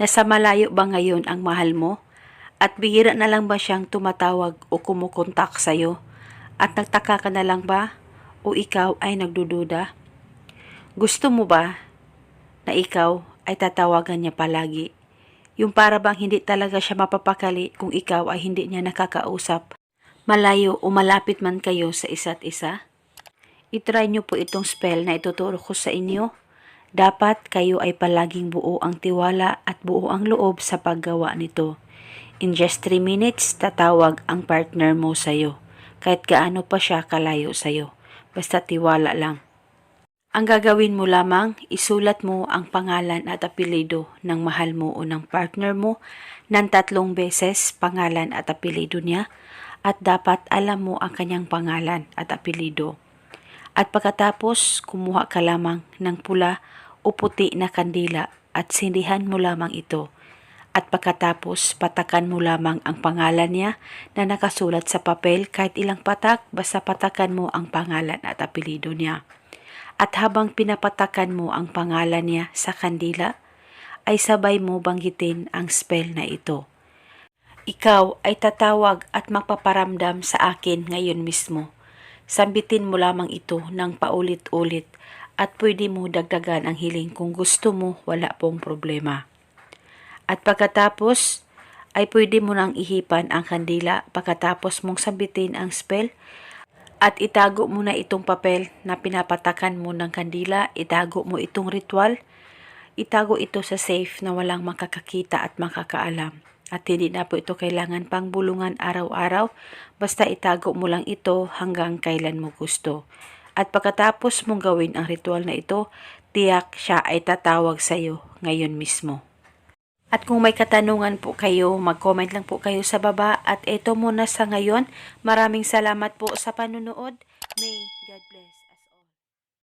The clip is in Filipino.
Nasa malayo ba ngayon ang mahal mo? At bihira na lang ba siyang tumatawag o kumukontak sa'yo? At nagtaka ka na lang ba? O ikaw ay nagdududa? Gusto mo ba na ikaw ay tatawagan niya palagi? Yung para bang hindi talaga siya mapapakali kung ikaw ay hindi niya nakakausap, malayo o malapit man kayo sa isa't isa? Itry niyo po itong spell na ituturo ko sa inyo. Dapat kayo ay palaging buo ang tiwala at buo ang loob sa paggawa nito. In just 3 minutes, tatawag ang partner mo sa'yo. Kahit gaano pa siya kalayo sa'yo. Basta tiwala lang. Ang gagawin mo lamang, isulat mo ang pangalan at apelido ng mahal mo o ng partner mo ng tatlong beses pangalan at apelido niya at dapat alam mo ang kanyang pangalan at apelido. At pagkatapos, kumuha ka lamang ng pula o puti na kandila at sindihan mo lamang ito. At pagkatapos, patakan mo lamang ang pangalan niya na nakasulat sa papel kahit ilang patak, basta patakan mo ang pangalan at apelido niya. At habang pinapatakan mo ang pangalan niya sa kandila, ay sabay mo banggitin ang spell na ito. Ikaw ay tatawag at magpaparamdam sa akin ngayon mismo. Sambitin mo lamang ito ng paulit-ulit at pwede mo dagdagan ang hiling kung gusto mo wala pong problema. At pagkatapos ay pwede mo nang ihipan ang kandila pagkatapos mong sambitin ang spell at itago mo na itong papel na pinapatakan mo ng kandila, itago mo itong ritual, itago ito sa safe na walang makakakita at makakaalam. At hindi na po ito kailangan pang bulungan araw-araw, basta itago mo lang ito hanggang kailan mo gusto. At pagkatapos mong gawin ang ritual na ito, tiyak siya ay tatawag sa iyo ngayon mismo. At kung may katanungan po kayo, mag-comment lang po kayo sa baba. At ito muna sa ngayon. Maraming salamat po sa panunood. May God bless.